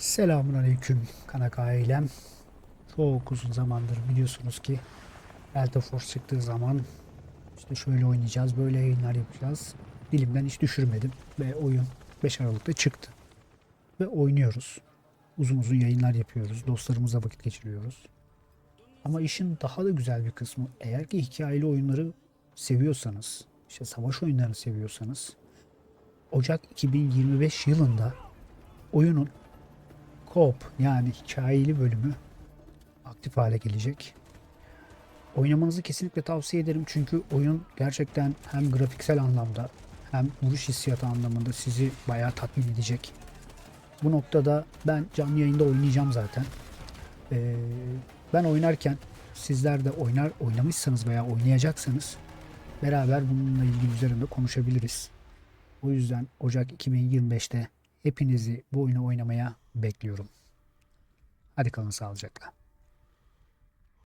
Selamun Aleyküm Kanak ailem. Çok uzun zamandır biliyorsunuz ki Delta Force çıktığı zaman işte şöyle oynayacağız, böyle yayınlar yapacağız. Dilimden hiç düşürmedim ve oyun 5 Aralık'ta çıktı. Ve oynuyoruz. Uzun uzun yayınlar yapıyoruz. Dostlarımızla vakit geçiriyoruz. Ama işin daha da güzel bir kısmı eğer ki hikayeli oyunları seviyorsanız, işte savaş oyunlarını seviyorsanız Ocak 2025 yılında oyunun Co-op yani hikayeli bölümü aktif hale gelecek. Oynamanızı kesinlikle tavsiye ederim çünkü oyun gerçekten hem grafiksel anlamda hem vuruş hissiyatı anlamında sizi bayağı tatmin edecek. Bu noktada ben canlı yayında oynayacağım zaten. Ee, ben oynarken sizler de oynar oynamışsanız veya oynayacaksanız beraber bununla ilgili üzerinde konuşabiliriz. O yüzden Ocak 2025'te hepinizi bu oyunu oynamaya bekliyorum. Hadi kalın sağlıcakla.